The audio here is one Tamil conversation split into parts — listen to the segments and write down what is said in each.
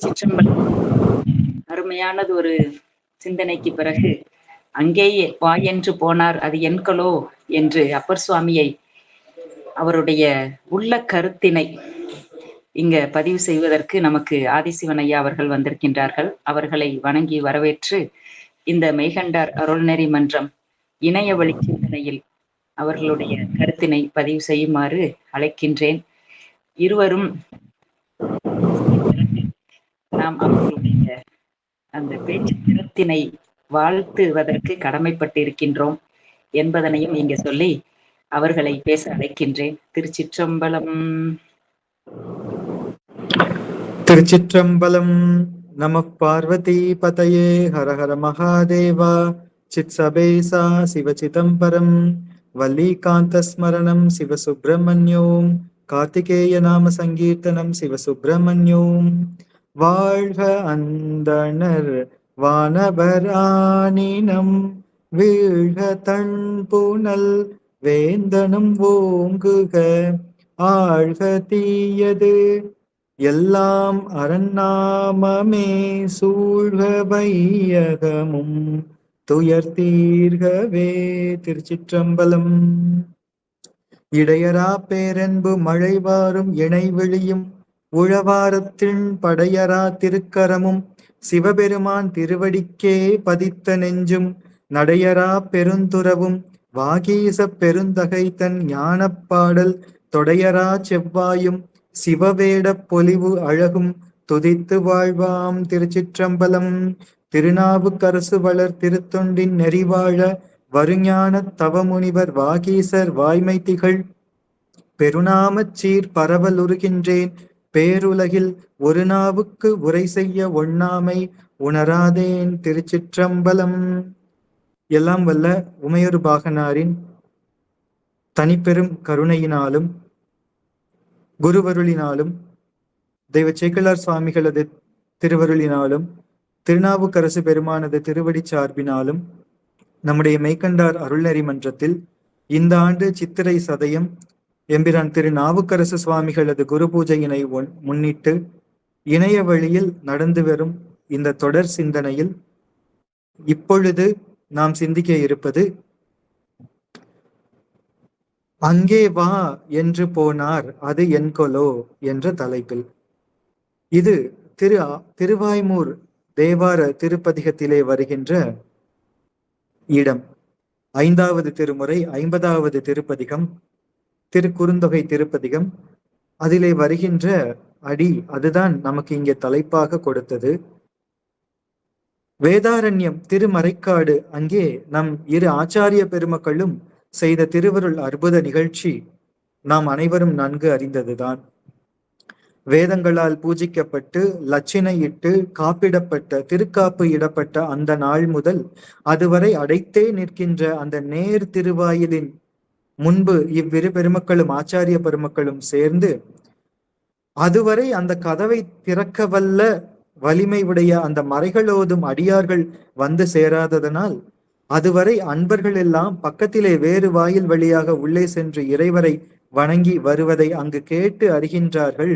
திருச்சிற்றம்பலம் அருமையானது ஒரு சிந்தனைக்கு பிறகு அங்கேயே வா என்று போனார் அது என்களோ என்று அப்பர் சுவாமியை அவருடைய உள்ள கருத்தினை இங்க பதிவு செய்வதற்கு நமக்கு ஆதிசிவன் ஐயா அவர்கள் வந்திருக்கின்றார்கள். அவர்களை வணங்கி வரவேற்று இந்த மெய்கண்டார் அருள்நெறி மன்றம் இணைய வழி சிந்தனையில் அவர்களுடைய கருத்தினை பதிவு செய்யுமாறு அழைக்கின்றேன். இருவரும் நாம் அவர்களுடைய அந்த பேச்சு திறத்தினை வாழ்த்துவதற்கு கடமைப்பட்டு இருக்கின்றோம் என்பதனையும் இங்க சொல்லி அவர்களை பேச அழைக்கின்றேன். திருச்சிற்றம்பலம். திருச்சிற்றம்பலம் நம பார்வதி பதையே. ஹர ஹர மகாதேவா. சித் சபேசா சிவ சிதம்பரம். வல்லிகாந்த ஸ்மரணம் சிவசுப்பிரமணியோம் கார்த்திகேய நாம சங்கீர்த்தனம் சிவசுப்பிரமணியோம் வாழ்க அந்தனர் வானபராணினம் வீழ்க தன் புனல் வேந்தனும் ஓங்குக. ஆழ்க தீயது எல்லாம் அரண்நாமமே சூழ்க வையகமும் துயர்த்தீர்கவே திருச்சிற்றம்பலம். இடையரா பேரன்பு மழை வாரும் இணை விழியும் உழவாரத்தின் படையரா திருக்கரமும் சிவபெருமான் திருவடிக்கே பதித்த நெஞ்சும் நடையரா பெருந்துறவும் வாகீச பெருந்தகை தன் ஞானப்பாடல் தொடையரா செவ்வாயும் சிவவேட பொலிவு அழகும் துதித்து வாழ்வாம் திருச்சிற்றம்பலம். திருநாவுக்கரசு வளர் திருத்தொண்டின் நெறிவாழ வருஞான தவமுனிவர் வாகீசர் வாய்மை திகழ். பெருநாமச் சீர் பரவலுருகின்றேன் பேருலகில் ஒரு நாவுக்கு உரை செய்ய ஒண்ணாமை உணராதேன் திருச்சிற்றம்பலம். எல்லாம் வல்ல உமையொரு பாகனாரின் தனிப்பெரும் கருணையினாலும் குருவருளினாலும் தெய்வ சேக்கலார் சுவாமிகளது திருவருளினாலும் திருநாவுக்கரசு பெருமானது திருவடி சார்பினாலும் நம்முடைய மெய்கண்டார் அருள்நெறி மன்றத்தில் இந்த ஆண்டு சித்திரை சதயம் எம்பிரான் திரு நாவுக்கரசு சுவாமிகளது குரு பூஜையினை முன்னிட்டு இணைய வழியில் நடந்து வரும் இந்த தொடர் சிந்தனையில் இப்பொழுது நாம் சிந்திக்க இருப்பது அங்கே வா என்று போனார் அது என்கொலோ என்ற தலைப்பில். இது திரு திருவாய்மூர் தேவார திருப்பதிகத்திலே வருகின்ற இடம். ஐந்தாவது திருமுறை ஐம்பதாவது திருப்பதிகம் திருக்குறுந்தொகை திருப்பதிகம். அதிலே வருகின்ற அடி அதுதான் நமக்கு இங்கே தலைப்பாக கொடுத்தது. வேதாரண்யம் திருமறைக்காடு. அங்கே நம் இரு ஆச்சாரிய பெருமக்களும் செய்த திருவருள் அற்புத நிகழ்ச்சி நாம் அனைவரும் நன்கு அறிந்ததுதான். வேதங்களால் பூஜிக்கப்பட்டு லட்சினையிட்டு காப்பிடப்பட்ட திருக்காப்பு இடப்பட்ட அந்த நாள் முதல் அதுவரை அடைத்தே நிற்கின்ற அந்த நேர் திருவாயிலின் முன்பு இவ்விரு பெருமக்களும் ஆச்சாரிய பெருமக்களும் சேர்ந்து அதுவரை அந்த கதவை திறக்க வல்ல வலிமை உடைய அந்த மறைகளோதும் அடியார்கள் வந்து சேராததனால் அதுவரை அன்பர்கள் எல்லாம் பக்கத்திலே வேறு வாயில் வழியாக உள்ளே சென்று இறைவரை வணங்கி வருவதை அங்கு கேட்டு அறிகின்றார்கள்.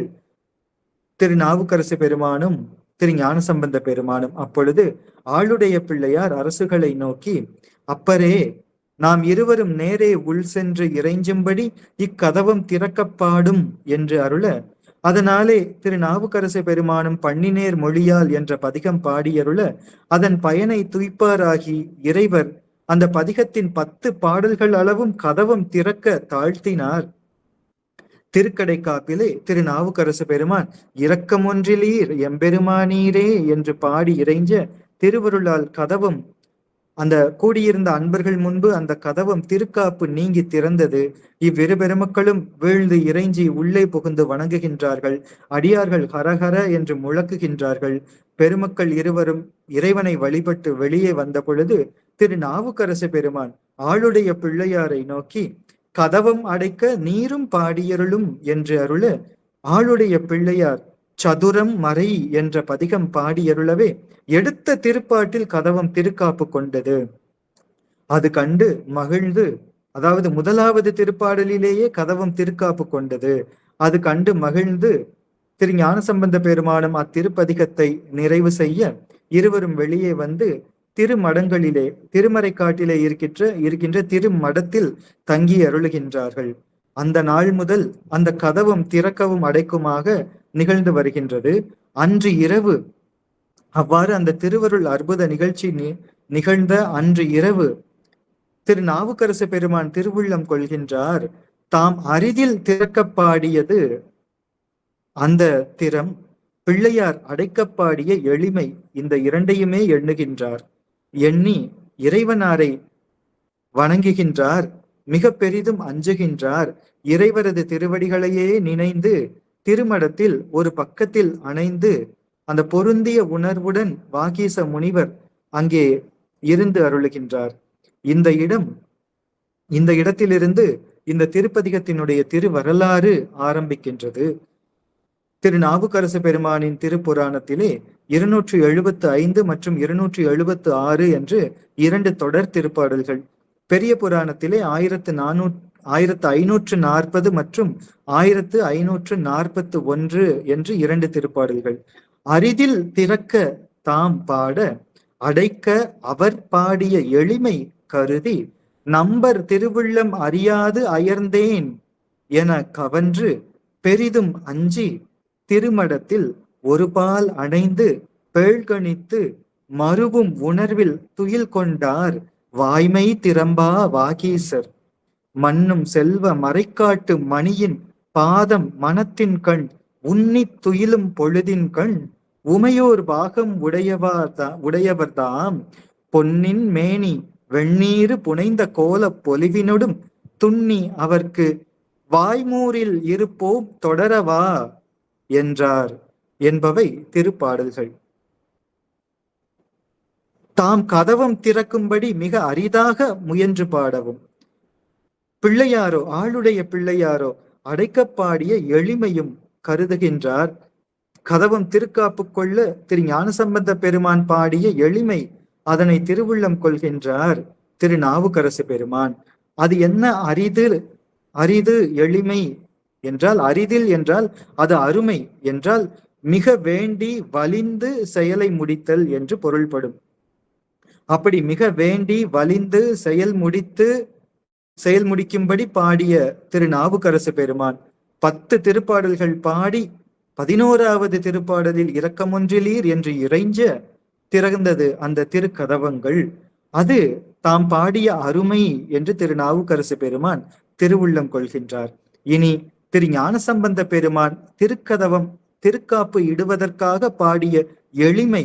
திரு நாவுக்கரசு பெருமானும் திரு ஞானசம்பந்த பெருமானும் அப்பொழுது ஆளுடைய பிள்ளையார் அரசுகளை நோக்கி அப்பரே நாம் இருவரும் நேரே உள் சென்று இறைஞ்சும்படி இக்கதவம் திறக்கப்பாடும் என்று அருள அதனாலே திரு நாவுக்கரசு பெருமானும் பண்ணினேர் மொழியால் என்ற பதிகம் பாடியருள அதன் பயனை துய்ப்பாராகி இறைவர் அந்த பதிகத்தின் பத்து பாடல்கள் அளவும் கதவம் திறக்க தாழ்த்தினார். திருக்கடை காப்பிலே திரு நாவுக்கரசு பெருமான் இரக்கம் ஒன்றிலீர் எம்பெருமானீரே என்று பாடி இறைஞ்ச திருவருளால் கதவும் அந்த கூடியிருந்த அன்பர்கள் முன்பு அந்த கதவம் திருக்காப்பு நீங்கி திறந்தது. இவ்விரு பெருமக்களும் வீழ்ந்து இறைஞ்சி உள்ளே புகுந்து வணங்குகின்றார்கள். அடியார்கள் ஹரஹர என்று முழக்குகின்றார்கள். பெருமக்கள் இருவரும் இறைவனை வழிபட்டு வெளியே வந்த பொழுது திரு நாவுக்கரசு பெருமான் ஆளுடைய பிள்ளையாரை நோக்கி கதவம் அடைக்க நீரும் பாடியருளும் என்று அருள ஆளுடைய பிள்ளையார் சதுரம் மறை என்ற பதிகம் பாடியருளவே எடுத்த திருப்பாட்டில் கதவம் திருக்காப்பு கொண்டது. அது கண்டு மகிழ்ந்து அதாவது முதலாவது திருப்பாடலிலேயே கதவம் திருக்காப்பு கொண்டது. அது கண்டு மகிழ்ந்து திரு ஞானசம்பந்த பெருமானும் அத்திருப்பதிகத்தை நிறைவு செய்ய இருவரும் வெளியே வந்து திருமடங்களிலே திருமறை காட்டிலே இருக்கின்ற இருக்கின்ற திருமடத்தில் தங்கி அருளுகின்றார்கள் அந்த நாள் முதல் அந்த கதவும் திறக்கவும் அடைக்குமாக நிகழ்ந்து வருகின்றது. அன்று இரவு அவ்வாறு அந்த திருவருள் அற்புத நிகழ்ச்சி நிகழ்ந்த அன்று இரவு திரு நாவுக்கரசு பெருமான் திருவுள்ளம் கொள்கின்றார். தாம் அரிதில் திறக்கப்பாடியது அந்த திறம் பிள்ளையார் அடைக்கப்பாடிய எளிமை இந்த இரண்டையுமே எண்ணுகின்றார். எண்ணி இறைவனாரை வணங்குகின்றார். மிக பெரிதும் அஞ்சுகின்றார். இறைவரது திருவடிகளையே நினைந்து திருமடத்தில் ஒரு பக்கத்தில் அணைந்து அந்த பொருந்திய உணர்வுடன் வாகீச முனிவர் அங்கே இருந்து அருளுகின்றார். இந்த இடம் இந்த இடத்திலிருந்து இந்த திருப்பதிகத்தினுடைய திருவரலாறு ஆரம்பிக்கின்றது. திரு நாவுக்கரசு பெருமானின் திருப்புராணத்திலே இருநூற்று எழுபத்து ஐந்து மற்றும் இருநூற்று எழுபத்து ஆறு என்று இரண்டு தொடர் திருப்பாடல்கள். பெரிய புராணத்திலே ஆயிரத்து நானூ ஆயிரத்து ஐநூற்று நாற்பது மற்றும் ஆயிரத்து ஐநூற்று நாற்பத்து ஒன்று என்று இரண்டு திருப்பாடல்கள். அரிதில் திறக்க தாம் பாட அடைக்க அவர் பாடிய எளிமை கருதி நம்பர் திருவுள்ளம் அறியாது அயர்ந்தேன் என கவன்று பெரிதும் அஞ்சி திருமடத்தில் ஒருபால் அணைந்து பேழ்கணித்து மறுவும் உணர்வில் துயில் கொண்டார் வாய்மை திறம்பா வாகீசர். மன்னும் செல்வ மறைக்காட்டு மணியின் பாதம் மனத்தின் கண் உன்னித் துயிலும் பொழுதின் கண் உமையோர் பாகம் உடையவா உடையவர்தாம் பொன்னின் மேனி வெண்ணீரு புனைந்த கோலப் பொலிவினொடும் துண்ணி அவர்க்கு வாய்மூரில் இருப்போம் தொடரவா என்றார் என்பவை திருப்பாடல்கள். தாம் கதவம் திறக்கும்படி மிக அரிதாக முயன்று பாடவும். பிள்ளையாரோ ஆளுடைய பிள்ளையாரோ அடைக்கப்பாடிய எளிமையும் கருதுகின்றார். கதவம் திருக்காப்பு கொள்ள திரு ஞானசம்பந்த பெருமான் பாடிய எளிமை அதனை திருவுள்ளம் கொள்கின்றார் திரு நாவுக்கரசு பெருமான். அது என்ன அரிது அரிது எளிமை என்றால் அரிதில் என்றால் அது அருமை என்றால் மிக வேண்டி வலிந்து செயலை முடித்தல் என்று பொருள்படும். அப்படி மிக வேண்டி வலிந்து செயல் முடித்து செயல் முடிக்கும்படி பாடிய திரு நாவுக்கரசு பெருமான் பத்து திருப்பாடல்கள் பாடி பதினோராவது திருப்பாடலில் இரக்கமொன்றிலீர் என்று இறைஞ்ச திறந்தது அந்த திருக்கதவங்கள். அது தாம் பாடிய அருமை என்று திரு நாவுக்கரசு பெருமான் திருவுள்ளம் கொள்கின்றார். இனி திரு ஞானசம்பந்த பெருமான் திருக்கதவம் திருக்காப்பு இடுவதற்காக பாடிய எளிமை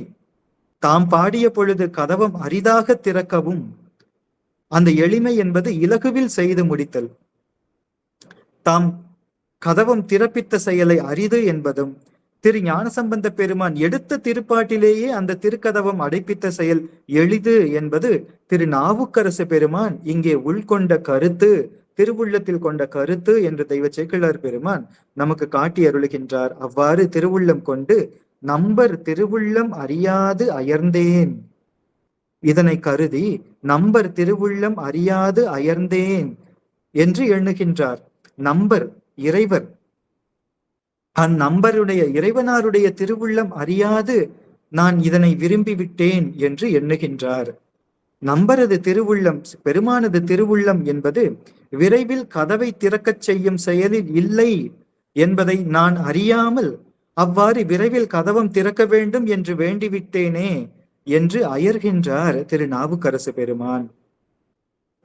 தாம் பாடிய பொழுது கதவம் அரிதாக திறக்கவும் அந்த எளிமை என்பது இலகுவில் செய்து முடித்தல். தாம் கதவம் திறப்பித்த செயலை அரிது என்பதும் திரு ஞானசம்பந்த பெருமான் எடுத்த திருப்பாட்டிலேயே அந்த திருக்கதவம் அடைப்பித்த செயல் எளிது என்பது திரு நாவுக்கரசு பெருமான் இங்கே உள்கொண்ட கருத்து திருவுள்ளத்தில் கொண்ட கருத்து என்று தெய்வ சேக்கிழார் பெருமான் நமக்கு காட்டி அருளுகின்றார். அவ்வாறு திருவுள்ளம் கொண்டு நம்பர் திருவுள்ளம் அறியாது அயர்ந்தேன். இதனை கருதி நம்பர் திருவுள்ளம் அறியாது அயர்ந்தேன் என்று எண்ணுகின்றார். நம்பர் இறைவர். அந்நம்பருடைய இறைவனாருடைய திருவுள்ளம் அறியாது நான் இதனை விரும்பி விட்டேன் என்று எண்ணுகின்றார். நம்பரது திருவுள்ளம் பெருமானது திருவுள்ளம் என்பது விரைவில் கதவை திறக்கச் செய்யும் செயலில் இல்லை என்பதை நான் அறியாமல் அவ்வாறு விரைவில் கதவம் திறக்க வேண்டும் என்று வேண்டிவிட்டேனே என்று அயர்கின்றார் திரு நாவுக்கரசு பெருமான்.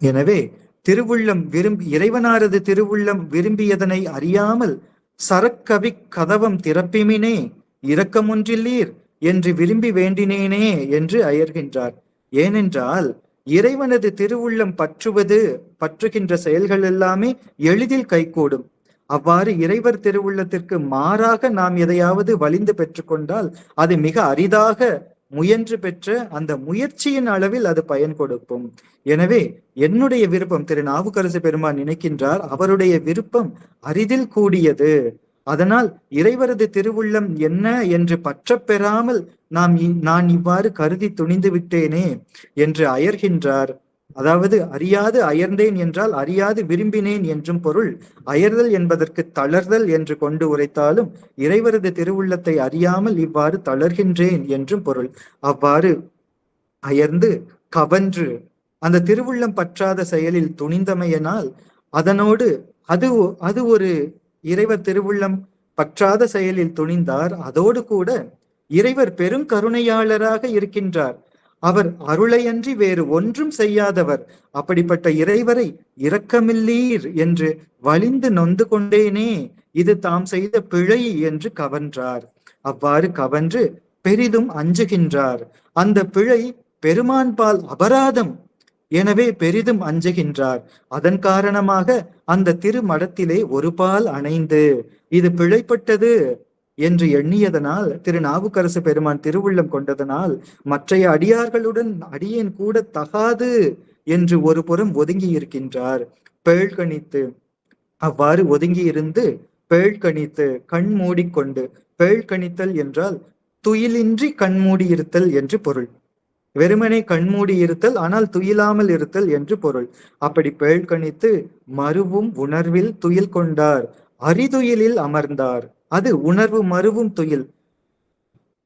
எனவே திருவுள்ளம் விரும்பி இறைவனாரது திருவுள்ளம் விரும்பியதனை அறியாமல் சரக்கவி கதவம் திறப்பிமினே இரக்கமொன்றில்லீர் என்று விரும்பி வேண்டினேனே என்று அயர்கின்றார். ஏனென்றால் இறைவனது திருவுள்ளம் பற்றுவது பற்றுகின்ற செயல்கள் எல்லாமே எளிதில் கைகூடும். அவ்வாறு இறைவர் திருவுள்ளத்திற்கு மாறாக நாம் எதையாவது வலிந்து பெற்றுக்கொண்டால் அது மிக அரிதாக முயன்று பெற்ற அந்த முயற்சியின் அளவில் அது பயன் கொடுக்கும். எனவே என்னுடைய விருப்பம் திரு நாவுக்கரசு பெருமான் நினைக்கின்றார் அவருடைய விருப்பம் அரிதில் கூடியது. அதனால் இறைவரது திருவுள்ளம் என்ன என்று பற்றப் பெறாமல் நாம் நான் இவ்வாறு கருதி துணிந்து விட்டேனே என்று அயர்கின்றார். அதாவது அறியாது அயர்ந்தேன் என்றால் அறியாது விரும்பினேன் என்றும் பொருள். அயர்தல் என்பதற்கு தளர்தல் என்று கொண்டு உரைத்தாலும் இறைவரது திருவுள்ளத்தை அறியாமல் இவ்வாறு தளர்கின்றேன் என்றும் பொருள். அவ்வாறு அயர்ந்து கவன்று அந்த திருவுள்ளம் பற்றாத செயலில் துணிந்தமையனால் அதனோடு அது ஒ- அது ஒரு இறைவர் திருவுள்ளம் பற்றாத செயலில் துணிந்தார். அதோடு கூட இறைவர் பெரும் கருணையாளராக இருக்கின்றார். அவர் அருளையன்றி வேறு ஒன்றும் செய்யாதவர். அப்படிப்பட்ட இறைவரை இரக்கமில்லீர் என்று வலிந்து நொந்து கொண்டேனே இது தாம் செய்த பிழை என்று கவன்றார். அவ்வாறு கவன்று பெரிதும் அஞ்சுகின்றார். அந்த பிழை பெருமான்பால் அபராதம் எனவே பெரிதும் அஞ்சுகின்றார். அதன் காரணமாக அந்த திருமடத்திலே ஒரு பால் அணைந்து இது பிழைப்பட்டது. என்று எண்ணியதனால் திரு நாவுக்கரசு பெருமான் திருவுள்ளம் கொண்டதனால் மற்றைய அடியார்களுடன் அடியேன் கூட தகாது என்று ஒரு புறம் ஒதுங்கி இருக்கின்றார் பேழ்கணித்து அவ்வாறு ஒதுங்கி இருந்து பேழ்கணித்து கண் மூடிக்கொண்டு பேழ்கணித்தல் என்றால் துயிலின்றி கண்மூடியிருத்தல் இருத்தல் என்று பொருள். வெறுமனே கண்மூடி இருத்தல் ஆனால் துயிலாமல் இருத்தல் என்று பொருள். அப்படி பேழ்கணித்து மறுவும் உணர்வில் துயில் கொண்டார் அரிதுயிலில் அமர்ந்தார். அது உணர்வு மறுவும் துயில்.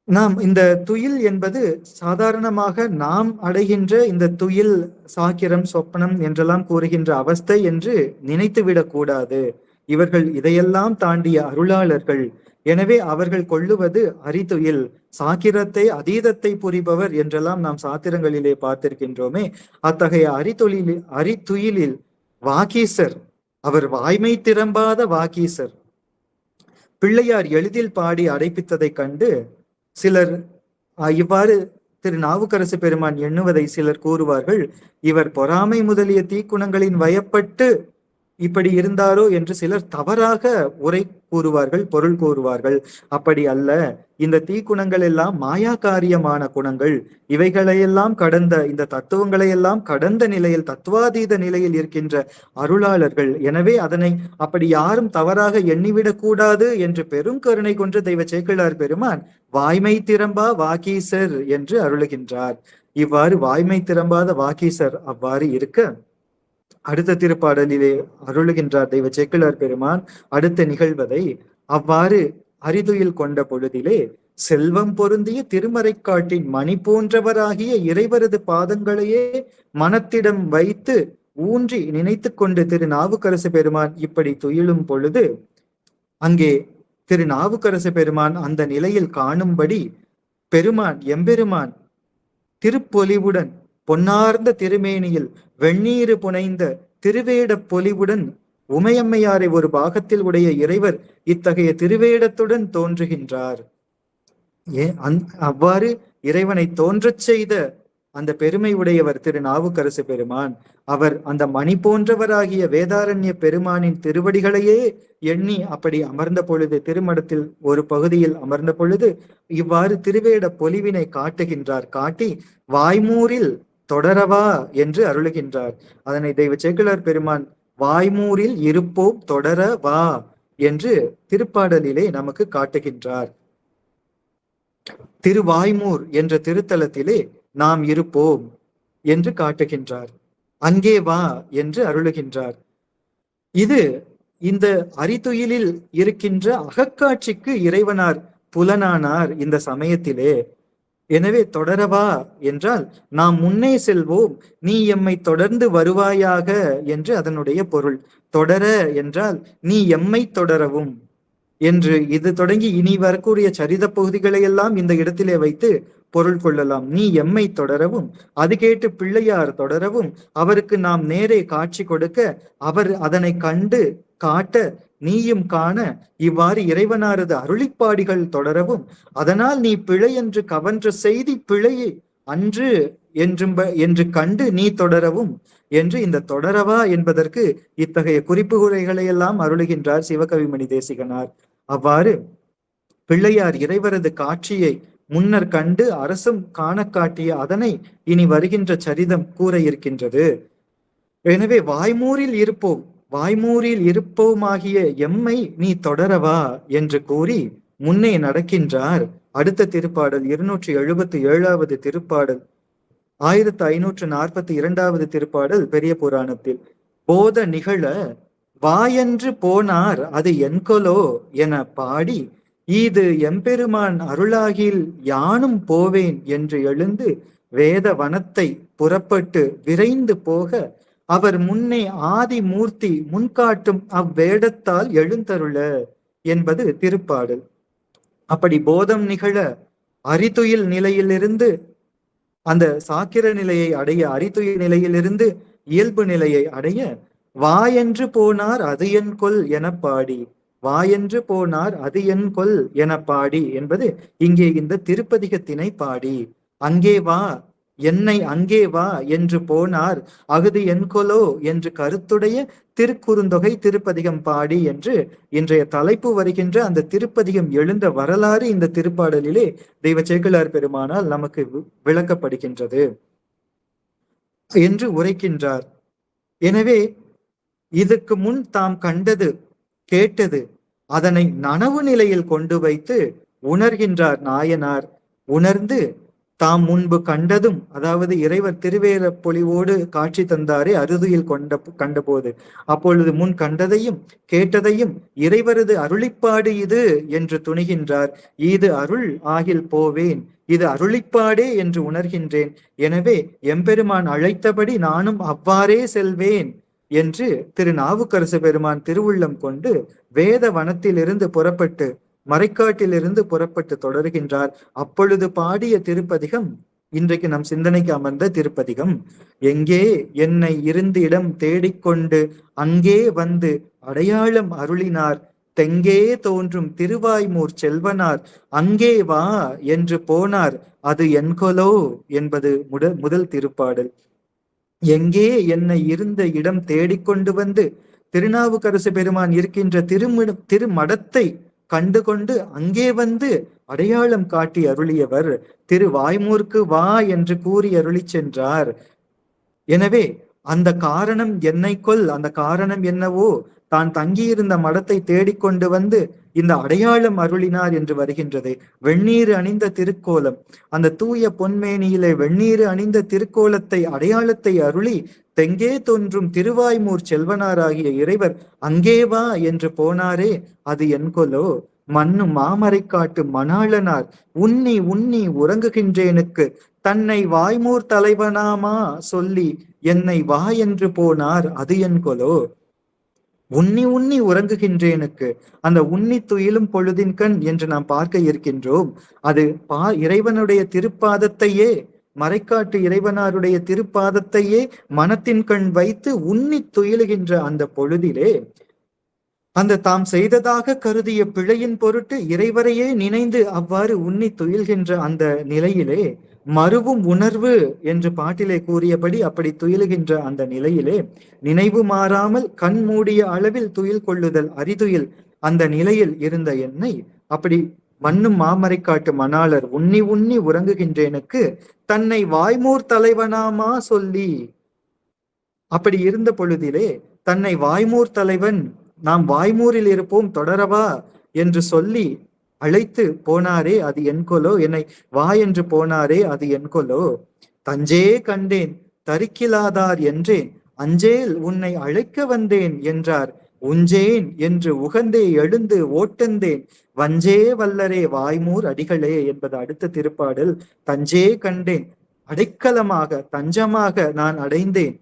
நாம் இந்த துயில் என்பது சாதாரணமாக நாம் அடைகின்ற இந்த துயில் சாக்கிரம் சொப்பனம் என்றெல்லாம் கூறுகின்ற அவஸ்தை என்று நினைத்துவிடக் கூடாது. இவர்கள் இதையெல்லாம் தாண்டிய அருளாளர்கள். எனவே அவர்கள் கொள்ளுவது அரிதுயில். சாக்கிரத்தை அதீதத்தை புரிபவர் என்றெல்லாம் நாம் சாத்திரங்களிலே பார்த்திருக்கின்றோமே. அத்தகைய அரிதொழிலில் அரித்துயிலில் வாக்கீசர் அவர் வாய்மை திறம்பாத வாக்கீசர் பிள்ளையார் எளிதில் பாடி அடைப்பித்ததைக் கண்டு சிலர் இவ்வாறு திரு நாவுக்கரசு பெருமான் எண்ணுவதை சிலர் கூறுவார்கள் இவர் பொறாமை முதலிய தீக்குணங்களின் வயப்பட்டு இப்படி இருந்தாரோ என்று சிலர் தவறாக உரை கூறுவார்கள் பொருள் கூறுவார்கள். அப்படி அல்ல. இந்த தீக்குணங்கள் எல்லாம் மாயா காரியமான குணங்கள். இவைகளையெல்லாம் கடந்த இந்த தத்துவங்களை எல்லாம் கடந்த நிலையில் தத்துவாதீத நிலையில் இருக்கின்ற அருளாளர்கள். எனவே அதனை அப்படி யாரும் தவறாக எண்ணிவிடக் கூடாது என்று பெரும் கருணை கொன்ற தெய்வ சேக்கிழார் பெருமான் வாய்மை திறம்பா வாக்கீசர் என்று அருளுகின்றார். இவ்வாறு வாய்மை திறம்பாத வாக்கீசர் அவ்வாறு இருக்க அடுத்த திருப்பாடலிலே அருளுகின்றார் தெய்வ செக்கிலார் பெருமான் அடுத்த நிகழ்வதை அவ்வாறு அரிதுயில் கொண்ட பொழுதிலே செல்வம் பொருந்திய திருமறைக்காட்டின் மணி போன்றவராகிய இறைவரது பாதங்களையே மனத்திடம் வைத்து ஊன்றி நினைத்து கொண்டு திரு நாவுக்கரசு பெருமான் இப்படி துயிலும் பொழுது அங்கே திரு நாவுக்கரசு பெருமான் அந்த நிலையில் காணும்படி பெருமான் எம்பெருமான் திருப்பொலிவுடன் பொன்னார்ந்த திருமேனியில் வெண்ணீறு புனைந்த திருவேடப் பொலிவுடன் உமையம்மையாரை ஒரு பாகத்தில் உடைய இறைவர் இத்தகைய திருவேடத்துடன் தோன்றுகின்றார். ஏ அந் அவ்வாறு இறைவனை தோன்றச் செய்த அந்த பெருமை உடையவர் திரு நாவுக்கரசு பெருமான். அவர் அந்த மணி போன்றவராகிய வேதாரண்ய பெருமானின் திருவடிகளையே எண்ணி அப்படி அமர்ந்த பொழுது திருமடத்தில் ஒரு பகுதியில் அமர்ந்த பொழுது இவ்வாறு திருவேட பொலிவினை காட்டுகின்றார். காட்டி வாய்மூரில் தொடரவா என்று அருளுகின்றார். அதனை தெய்வ சேக்கிழார் பெருமான் வாய்மூரில் இருப்போம் தொடர வா என்று திருப்பாடலிலே நமக்கு காட்டுகின்றார். திருவாய்மூர் என்ற திருத்தலத்திலே நாம் இருப்போம் என்று காட்டுகின்றார். அங்கே வா என்று அருளுகின்றார். இது இந்த அரிதுயிலில் இருக்கின்ற அகக்காட்சிக்கு இறைவனார் புலனானார் இந்த சமயத்திலே எனவே தொடரவா என்றால் நாம் முன்னே செல்வோம் நீ எம்மை தொடர்ந்து வருவாயாக என்று அதனுடைய பொருள். தொடர என்றால் நீ எம்மை தொடரவும் என்று. இது தொடங்கி இனி வரக்கூடிய சரித பகுதிகளை எல்லாம் இந்த இடத்திலே வைத்து பொருள் கொள்ளலாம். நீ எம்மை தொடரவும் அது கேட்டு பிள்ளையார் தொடரவும் அவருக்கு நாம் நேரே காட்சி கொடுக்க அவர் அதனை கண்டு காட்ட நீயும் காண இவ்வாறு இறைவனாரது அருளிப்பாடிகள் தொடரவும். அதனால் நீ பிழை என்று கவன்ற செய்தி பிழையே. அன்று என்றும் ப- என்று கண்டு நீ தொடரவும் என்று இந்த தொடரவா என்பதற்கு இத்தகைய குறிப்புரைகளை எல்லாம் அருளுகின்றார் சிவகவிமணி தேசிகனார். அவ்வாறு பிள்ளையார் இறைவரது காட்சியை முன்னர் கண்டு அரசும் காண காட்டிய அதனை இனி வருகின்ற சரிதம் கூற இருக்கின்றது. எனவே வாய்மூரில் இருப்போம். வாய்மூரில் இருப்போமாகிய எம்மை நீ தொடரவா? என்று கூறி முன்னே நடக்கின்றார். அடுத்த திருப்பாடல் இருநூற்றி எழுபத்தி ஏழாவது திருப்பாடல். ஆயிரத்து ஐநூற்று நாற்பத்தி இரண்டாவது திருப்பாடல் பெரிய புராணத்தில். போத நிகழ வாயன்று போனார் அது என்கொலோ என பாடி இது எம்பெருமான் அருளாகில் யானும் போவேன் என்று எழுந்து வேத வனத்தை புறப்பட்டு விரைந்து போக அவர் முன்னே ஆதி மூர்த்தி முன்காட்டும் அவ்வேடத்தால் எழுந்தருள என்பது திருப்பாடல். அப்படி போதம் நிகழ அரிதுயில் நிலையிலிருந்து அந்த சாக்கிர நிலையை அடைய அரிதுயில் நிலையிலிருந்து இயல்பு நிலையை அடைய வாயென்று போனார் அது என் கொல் என பாடி வாயென்று போனார் அது என் கொல் என பாடி என்பது இங்கே இந்த திருப்பதிகத்தினை பாடி அங்கே வா என்னை அங்கே வா என்று போனார். அகுது என்கொலோ என்று கருத்துடைய திருக்குறுந்தொகை திருப்பதிகம் பாடி என்று இன்றைய தலைப்பு வருகின்ற அந்த திருப்பதிகம் எழுந்த வரலாறு இந்த திருப்பாடலிலே தெய்வ சேக்கிழார் பெருமானால் நமக்கு வி- விளக்கப்படுகின்றது. என்று உரைக்கின்றார். எனவே இதுக்கு முன் தாம் கண்டது கேட்டது அதனை நனவு நிலையில் கொண்டு வைத்து உணர்கின்றார் நாயனார். உணர்ந்து தாம் முன்பு கண்டதும் அதாவது இறைவர் திருவேல பொலிவோடு காட்சி தந்தாரே அறுதியில் கொண்ட கண்டபோது. அப்பொழுது முன் கண்டதையும் கேட்டதையும் இறைவரது அருளிப்பாடு இது என்று துணிகின்றார். இது அருள் ஆகில் போவேன் இது அருளிப்பாடே என்று உணர்கின்றேன். எனவே எம்பெருமான் அழைத்தபடி நானும் அவ்வாறே செல்வேன் என்று திரு நாவுக்கரசு பெருமான் திருவுள்ளம் கொண்டு வேத வனத்திலிருந்து புறப்பட்டு மறைக்காட்டிலிருந்து புறப்பட்டு தொடர்கின்றார். அப்பொழுது பாடிய திருப்பதிகம் இன்றைக்கு நம் சிந்தனைக்கு அமர்ந்த திருப்பதிகம். எங்கே என்னை இருந்து இடம் தேடிக்கொண்டு அங்கே வந்து அடையாளம் அருளினார். தெங்கே தோன்றும் திருவாய்மூர் செல்வனார். அங்கே வா என்று போனார். அது என்கொலோ என்பது முட முதல் திருப்பாடல். எங்கே என்னை இருந்த இடம் தேடிக்கொண்டு வந்து திருநாவுக்கரசு பெருமான் இருக்கின்ற திருமிட திருமடத்தை கண்டு கொண்டு அங்கே வந்து அடையாளம் காட்டி அருளியவர் திரு வாய்மூர்க்கு வா என்று கூறி அருளி சென்றார். எனவே அந்த காரணம் என்னை கொல் அந்த காரணம் என்னவோ தான் தங்கியிருந்த மடத்தை தேடிக்கொண்டு வந்து இந்த அடையாளம் அருளினார் என்று வருகின்றது. வெந்நீர் அணிந்த திருக்கோலம். அந்த தூய பொன்மேனியிலே வெந்நீர் அணிந்த திருக்கோலத்தை அடையாளத்தை அருளி தெங்கே தோன்றும் திருவாய்மூர் செல்வனாராகிய இறைவர் அங்கே வா என்று போனாரே அது என்கொலோ மண்ணு மாமரை காட்டு மணாளனார் உன்னி உன்னி உறங்குகின்றேனுக்கு தன்னை வாய்மூர் தலைவனாமா சொல்லி என்னை வா என்று போனார் அது என்கொலோ உன்னி உன்னி உறங்குகின்றேனுக்கு அந்த உன்னி துயிலும் பொழுதின் கண் என்று நாம் பார்க்க இருக்கின்றோம். அது பா இறைவனுடைய திருப்பாதத்தையே மறைக்காட்டு இறைவனாருடைய திருப்பாதத்தையே மனத்தின் கண் வைத்து உன்னி துயிலுகின்ற அந்த பொழுதிலே அந்த தாம் செய்ததாக கருதிய பிழையின் பொருட்டு இறைவரையே நினைந்து அவ்வாறு உன்னி துயில்கின்ற அந்த நிலையிலே மறுவும் உணர்வு என்று பாட்டிலே கூறியபடி அப்படி துயிலுகின்ற அந்த நிலையிலே நினைவு மாறாமல் கண் மூடிய அளவில் துயில் கொள்ளுதல் அரிதுயில் அந்த நிலையில் இருந்த என்னை அப்படி மண்ணும் மாமரை காட்டு மணாளர் உன்னி உன்னி உறங்குகின்றேனுக்கு தன்னை வாய்மூர் தலைவனாமா சொல்லி. அப்படி இருந்த பொழுதிலே தன்னை வாய்மூர் தலைவன் நாம் வாய்மூரில் இருப்போம் தொடரவா என்று சொல்லி அழைத்து போனாரே அது என்கொலோ என்னை வா என்று போனாரே அது என்கொலோ தஞ்சே கண்டேன் தரிக்கிலாதார் என்றேன். அஞ்சேல் உன்னை அழைக்க வந்தேன் என்றார். உஞ்சேன் என்று உகந்தே எழுந்து ஓட்டந்தேன். வஞ்சே வல்லரே வாய்மூர் அடிகளே என்பது அடுத்த திருப்பாடல். தஞ்சே கண்டேன். அடைக்கலமாக தஞ்சமாக நான் அடைந்தேன்.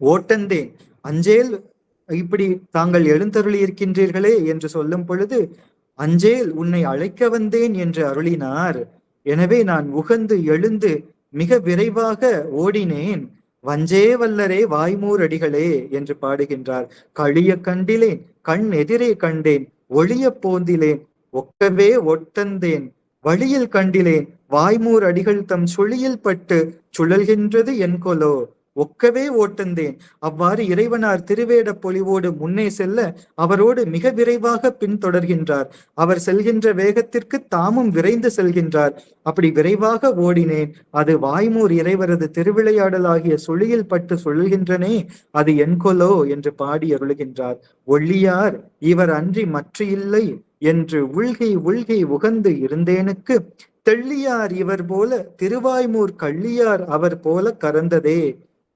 ஓட்டந்தேன். அஞ்சேல் இப்படி தாங்கள் எழுந்தருளி இருக்கின்றீர்களே என்று சொல்லும் பொழுது அஞ்சேல் உன்னை அழைக்க வந்தேன் என்று அருளினார். எனவே நான் உகந்து எழுந்து மிக விரைவாக ஓடினேன். வஞ்சே வல்லரே வாய்மூர் அடிகளே என்று பாடுகின்றார். களிய கண்டிலேன் கண் எதிரே கண்டேன் ஒளிய போந்திலேன் ஒக்கவே ஒட்டந்தேன் வழியில் கண்டிலேன் வாய்மூர் அடிகள் தம் சுழியில் பட்டு சுழல்கின்றது என்கொலோ ஒக்கவே ஓட்டந்தேன். அவ்வாறு இறைவனார் திருவேட பொலிவோடு முன்னே செல்ல அவரோடு மிக விரைவாக பின்தொடர்கின்றார் அவர் செல்கின்ற வேகத்திற்கு தாமும் விரைந்து செல்கின்றார். அப்படி விரைவாக ஓடினேன். அது வாய்மூர் இறைவரது திருவிளையாடலாகிய சுழியில் பட்டு சுழல்கின்றனே அது என்கொலோ என்று பாடி அருளுகின்றார். ஒள்ளியார் இவர் அன்றி மற்ற இல்லை என்று உள்கை உள்கை உகந்து இருந்தேனுக்கு தெள்ளியார் இவர் போல திருவாய்மூர் கள்ளியார் அவர் போல கறந்ததே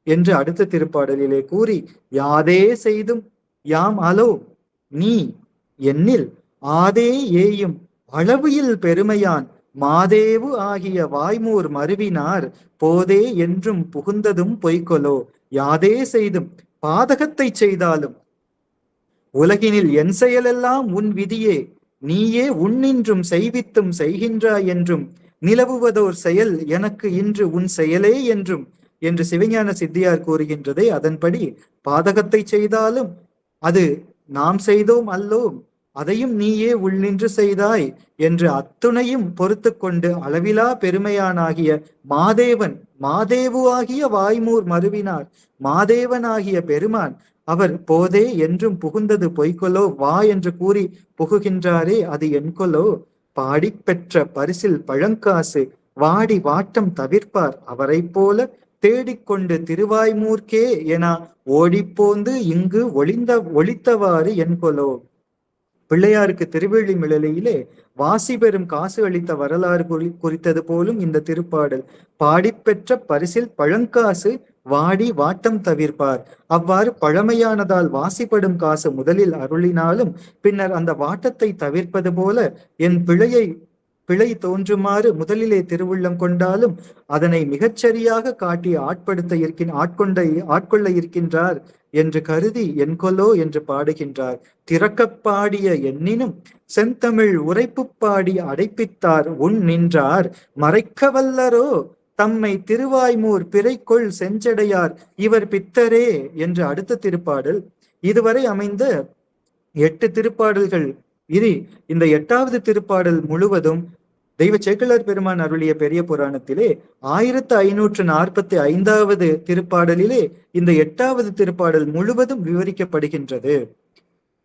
என்று அடுத்த திருப்பாடலிலே கூறி யாதே செய்தும் யாம் அலோ நீ என்னில் ஆதே ஏயும் அளவியில் பெருமையான் மாதேவு ஆகிய வாய்மூர் மருவினார் போதே என்றும் புகுந்ததும் பொய்கொலோ யாதே செய்தும் பாதகத்தை செய்தாலும் உலகினில் என் செயலெல்லாம் உன் விதியே நீயே உன்னின்றும் செய்வித்தும் செய்கின்றாய் என்றும் நிலவுவதோர் செயல் எனக்கு இன்று உன் செயலே என்றும் என்று சிவஞான சித்தியார் கூறுகின்றதே அதன்படி பாதகத்தை செய்தாலும் அது நாம் செய்தோம் அல்லோம் அதையும் நீயே உள்நின்று செய்தாய் என்று அத்துணையும் பொறுத்து கொண்டு அளவிலா பெருமையானாகிய மாதேவன் மாதேவு ஆகிய வாய்மூர் மருவினார் மாதேவனாகிய பெருமான் அவர் போதே என்றும் புகுந்தது பொய்கொலோ வா என்று கூறி புகுகின்றாரே அது என்கொலோ பாடி பெற்ற பரிசில் பழங்காசு வாடி வாட்டம் தவிர்ப்பார் அவரைப் போல தேடிக்கொண்டு திருவாய்மூர்க்கே என ஓடிப்போந்து இங்கு ஒளிந்த ஒளித்தவாறு என்கொலோ பிள்ளையாருக்கு திருவெள்ளி மிளலையிலே வாசி பெறும் காசு அளித்த வரலாறு குறி குறித்தது போலும் இந்த திருப்பாடல். பாடிப்பெற்ற பரிசில் பழங்காசு வாடி வாட்டம் தவிர்ப்பார். அவ்வாறு பழமையானதால் வாசிப்படும் காசு முதலில் அருளினாலும் பின்னர் அந்த வாட்டத்தை தவிர்ப்பது போல என் பிழையை பிழை தோன்றுமாறு முதலிலே திருவுள்ளம் கொண்டாலும் அதனை மிகச்சரியாக காட்டி ஆட்படுத்த இருக்கின் ஆட்கொண்ட ஆட்கொள்ள இருக்கின்றார் என்று கருதி என்கொலோ என்று பாடுகின்றார். திறக்கப் பாடிய எண்ணினும் செந்தமிழ் உரைப்பு பாடி அடைப்பித்தார் உன் நின்றார். மறைக்க வல்லரோ தம்மை திருவாய்மூர் பிறைக்குள் செஞ்சடையார். இவர் பித்தரே என்று அடுத்த திருப்பாடல். இதுவரை அமைந்த எட்டு திருப்பாடல்கள். இனி இந்த எட்டாவது திருப்பாடல் முழுவதும் தெய்வ சேக்கலர் பெருமான் அருளிய பெரிய புராணத்திலே ஆயிரத்து ஐநூற்று நாற்பத்தி ஐந்தாவது திருப்பாடலிலே இந்த எட்டாவது திருப்பாடல் முழுவதும் விவரிக்கப்படுகின்றது.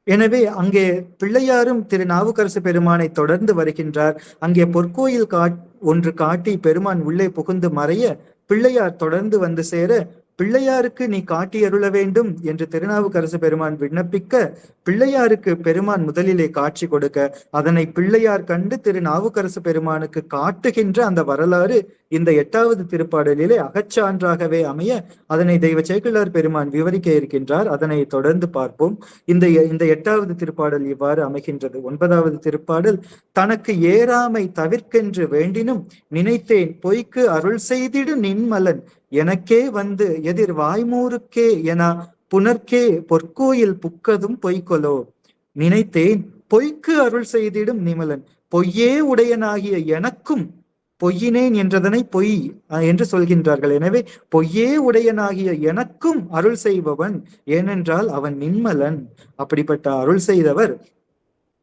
எனவே அங்கே பிள்ளையாரும் திரு நாவுக்கரசு பெருமானை தொடர்ந்து வருகின்றார். அங்கே பொற்கோயில் காட் ஒன்று காட்டி பெருமான் உள்ளே புகுந்து மறைய பிள்ளையார் தொடர்ந்து வந்து சேர பிள்ளையாருக்கு நீ காட்டி அருள வேண்டும் என்று திருநாவுக்கரசு பெருமான் விண்ணப்பிக்க பிள்ளையாருக்கு பெருமான் முதலிலே காட்சி கொடுக்க அதனை பிள்ளையார் கண்டு திருநாவுக்கரசு பெருமானுக்கு காட்டுகின்ற அந்த வரலாறு இந்த எட்டாவது திருப்பாடலிலே அகச்சான்றாகவே அமைய அதனை தெய்வ சேக்கிழார் பெருமான் விவரிக்க இருக்கின்றார். அதனை தொடர்ந்து பார்ப்போம். இந்த இந்த எட்டாவது திருப்பாடல் இவ்வாறு அமைகின்றது. ஒன்பதாவது திருப்பாடல் தனக்கு ஏறாமை தவிர்க்கென்று வேண்டினும் நினைத்தேன் பொய்க்கு அருள் செய்திடு நின்மலன். எனக்கே வந்து எதிர் வாய்மூருக்கே என புனர்க்கே பொற்கோயில் புக்கதும் பொய்கொலோ. நினைத்தேன் பொய்க்கு அருள் செய்திடும் நிமலன். பொய்யே உடையனாகிய எனக்கும் பொய்யினேன் என்றதனை பொய் என்று சொல்கின்றார்கள். எனவே பொய்யே உடையனாகிய எனக்கும் அருள் செய்பவன் ஏனென்றால் அவன் நிம்மலன் அப்படிப்பட்ட அருள் செய்தவர்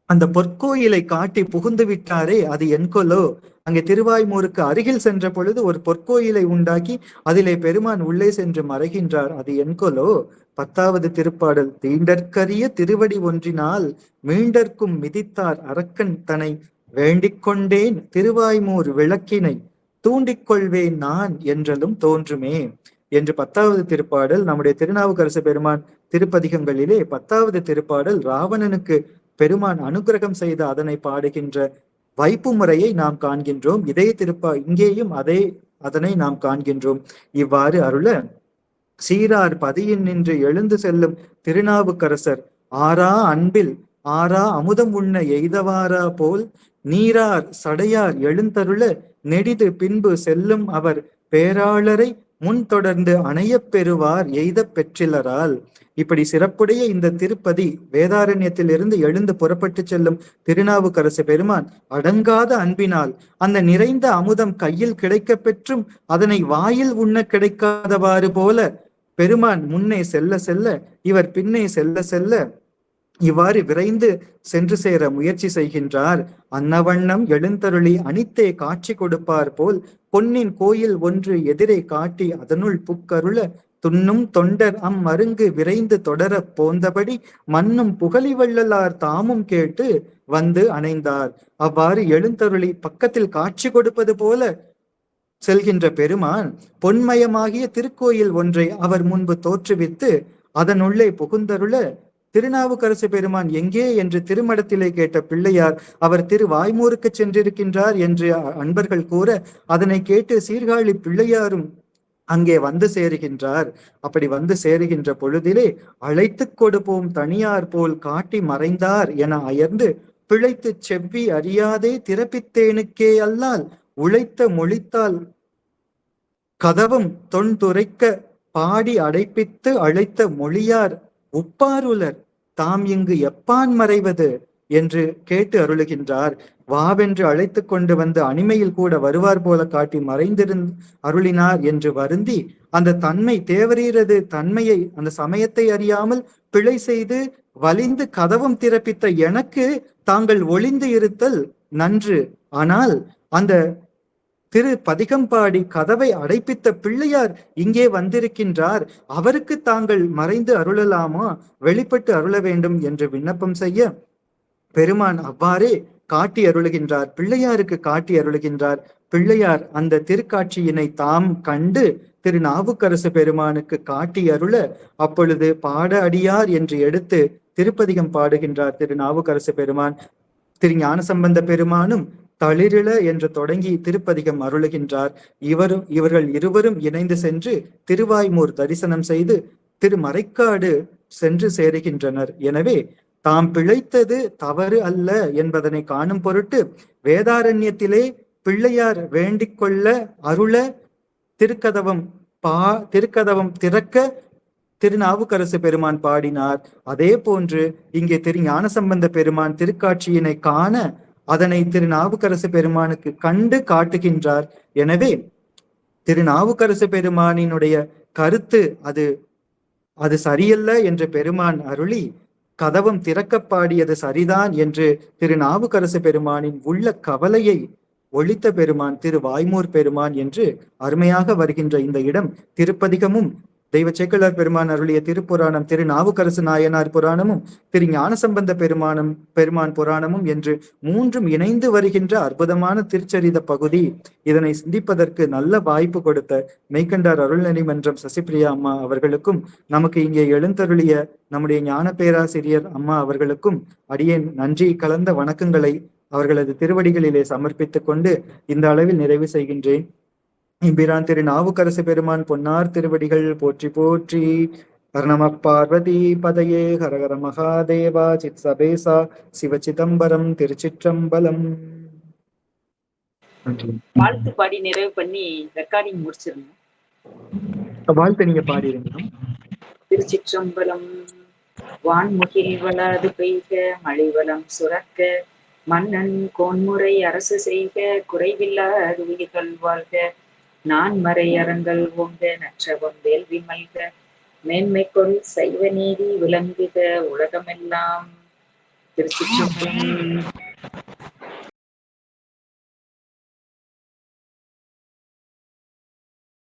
அந்த பொற்கோயிலை காட்டி புகுந்து விட்டாரே அது என்கொலோ அங்கே திருவாய்மூருக்கு அருகில் சென்ற பொழுது ஒரு பொற்கோயிலை உண்டாக்கி அதிலே பெருமான் உள்ளே சென்று மறைகின்றார். அது என்கொலோ பத்தாவது திருப்பாடல் தீண்டற்கரிய திருவடி ஒன்றினால் மீண்டற்கும் மிதித்தார் அரக்கன் தனை வேண்டிக் கொண்டேன் திருவாய்மூர் விளக்கினை தூண்டிக் கொள்வேன் நான் என்றலும் தோன்றுமே. என்று பத்தாவது திருப்பாடல் நம்முடைய திருநாவுக்கரசு பெருமான் திருப்பதிகங்களிலே பத்தாவது திருப்பாடல் ராவணனுக்கு பெருமான் அனுகிரகம் செய்த அதனை பாடுகின்ற வைப்பு முறையை நாம் காண்கின்றோம். இதே திருப்பா இங்கேயும் அதே அதனை நாம் காண்கின்றோம். இவ்வாறு அருள சீரார் பதியின் நின்று எழுந்து செல்லும் திருநாவுக்கரசர் ஆறா அன்பில் ஆரா அமுதம் உண்ண எய்தவாரா போல் நீரார் சடையார் எழுந்தருள நெடிது பின்பு செல்லும் அவர் பேராளரை முன் தொடர்ந்து அணையப் பெறுவார் எய்த பெற்றிலரால். இப்படி சிறப்புடைய இந்த திருப்பதி வேதாரண்யத்திலிருந்து எழுந்து புறப்பட்டு செல்லும் திருநாவுக்கரசு பெருமான் அடங்காத அன்பினால் அந்த நிறைந்த அமுதம் கையில் கிடைக்க பெற்றும் அதனை வாயில் உண்ண கிடைக்காதவாறு போல பெருமான் முன்னே செல்ல செல்ல இவர் பின்னே செல்ல செல்ல இவ்வாறு விரைந்து சென்று சேர முயற்சி செய்கின்றார். அன்னவண்ணம் எழுந்தருளி அனித்தே காட்சி கொடுப்பார் போல் பொன்னின் கோயில் ஒன்று எதிரே காட்டி அதனுள் புக்கருள துண்ணும் தொண்டர் அம் மருங்கு விரைந்து தொடர போந்தபடி மண்ணும் புகழி வள்ளலார் தாமும் கேட்டு வந்து அணைந்தார். அவ்வாறு எழுந்தருளி பக்கத்தில் காட்சி கொடுப்பது போல செல்கின்ற பெருமான் பொன்மயமாகிய திருக்கோயில் ஒன்றை அவர் முன்பு தோற்றுவித்து அதனுள்ளே புகுந்தருள திருநாவுக்கரசு பெருமான் எங்கே என்று திருமடத்திலே கேட்ட பிள்ளையார் அவர் திரு வாய்மூருக்கு சென்றிருக்கின்றார் என்று அன்பர்கள் கூற அதனை கேட்டு சீர்காழி பிள்ளையாரும் அங்கே வந்து சேருகின்றார். அப்படி வந்து சேருகின்ற பொழுதிலே அழைத்து கொடுப்போம் தனியார் போல் காட்டி மறைந்தார் என அயர்ந்து பிழைத்து செவ்வி அறியாதே திறப்பித்தேனுக்கே அல்லால் உழைத்த மொழித்தால் கதவும் தொன்துரைக்க பாடி அடைப்பித்து அழைத்த மொழியார் உப்பாருலர் தாம் இங்கு எப்பான் மறைவது? என்று கேட்டு அருளுகின்றார். வாவென்று அழைத்து கொண்டு வந்து அணிமையில் கூட வருவார் போல காட்டி மறைந்திருந் அருளினார் என்று வருந்தி அந்த தன்மை தேவரீரது தன்மையை அந்த சமயத்தை அறியாமல் பிழை செய்து வலிந்து கதவும் திறப்பித்த எனக்கு தாங்கள் ஒளிந்து இருத்தல் நன்று. ஆனால் அந்த திரு பதிகம்பாடி கதவை அடைப்பித்த பிள்ளையார் இங்கே வந்திருக்கின்றார். அவருக்கு தாங்கள் மறைந்து அருளலாமா? வெளிப்பட்டு அருள வேண்டும் என்று விண்ணப்பம் செய்ய. பெருமான் அவ்வாறே காட்டி அருளுகின்றார். பிள்ளையாருக்கு காட்டி அருளுகின்றார். பிள்ளையார் அந்த திருக்காட்சியினை தாம் கண்டு திரு நாவுக்கரசு பெருமானுக்கு காட்டி அருள அப்பொழுது பாட அடியார் என்று எடுத்து திருப்பதிகம் பாடுகின்றார் திரு நாவுக்கரசு பெருமான். திரு ஞானசம்பந்த பெருமானும் தளிரில என்று தொடங்கி திருப்பதிகம் அருளுகின்றார். இவரும் இவர்கள் இருவரும் இணைந்து சென்று திருவாய்மூர் தரிசனம் செய்து திருமறைக்காடு சென்று சேருகின்றனர். எனவே தாம் பிழைத்தது தவறு அல்ல என்பதனை காணும் பொருட்டு வேதாரண்யத்திலே பிள்ளையார் வேண்டிக் கொள்ள அருள திருக்கதவம் பா திருக்கதவம் திறக்க திருநாவுக்கரசு பெருமான் பாடினார். அதே போன்று இங்கே திரு ஞானசம்பந்த பெருமான் திருக்காட்சியினை காண அதனை திருநாவுக்கரசு பெருமானுக்கு கண்டு காட்டுகின்றார். எனவே திருநாவுக்கரசு பெருமானினுடைய கருத்து அது அது சரியல்ல என்று பெருமான் அருளி கதவம் திறக்கப்பாடியது சரிதான் என்று திருநாவுக்கரசு பெருமானின் உள்ள கவலையை ஒழித்த பெருமான் திரு வாய்மூர் பெருமான் என்று அருமையாக வருகின்ற இந்த இடம் திருப்பதிகமும் தெய்வ சேக்கலார் பெருமான் அருளிய திருப்புராணம் திரு நாவுக்கரசு நாயனார் புராணமும் திரு ஞானசம்பந்த பெருமானம் பெருமான் புராணமும் என்று மூன்றும் இணைந்து வருகின்ற அற்புதமான திருச்சரித பகுதி. இதனை சிந்திப்பதற்கு நல்ல வாய்ப்பு கொடுத்த மெய்கண்டார் அருள்நெறி மன்றம் சசிபிரியா அம்மா அவர்களுக்கும் நமக்கு இங்கே எழுந்தருளிய நம்முடைய ஞான பேராசிரியர் அம்மா அவர்களுக்கும் அடியேன் நன்றி. கலந்த வணக்கங்களை அவர்களது திருவடிகளிலே சமர்ப்பித்துக் கொண்டு இந்த அளவில் நிறைவு செய்கின்றேன். இம்பிரான் திரு நாவுக்கரசு பெருமான் பொன்னார் திருவடிகள் போற்றி போற்றி. கர்ணம பார்வதி பதையே ஹரஹர மகாதேவா சித் சபேசா சிவ சிதம்பரம் திருச்சிற்றம்பலம் வாழ்த்து பாடி நிறைவு பண்ணி ரெக்கார்டிங் முடிச்சிருங்க வாழ்த்து நீங்க பாடிடுங்க திருச்சிற்றம்பலம் வான்முகில் வளாது பெய்க மழைவளம் சுரக்க மன்னன் கோன்முறை அரசு செய்க குறைவில்லாத உயிர்கள் வாழ்க நான் மறை அறங்கள் ஓங்க நற்றவம் வேள்வி மல்க மேன்மைக்குள் சைவ நீதி விளங்குக உலகமெல்லாம். திருச்சி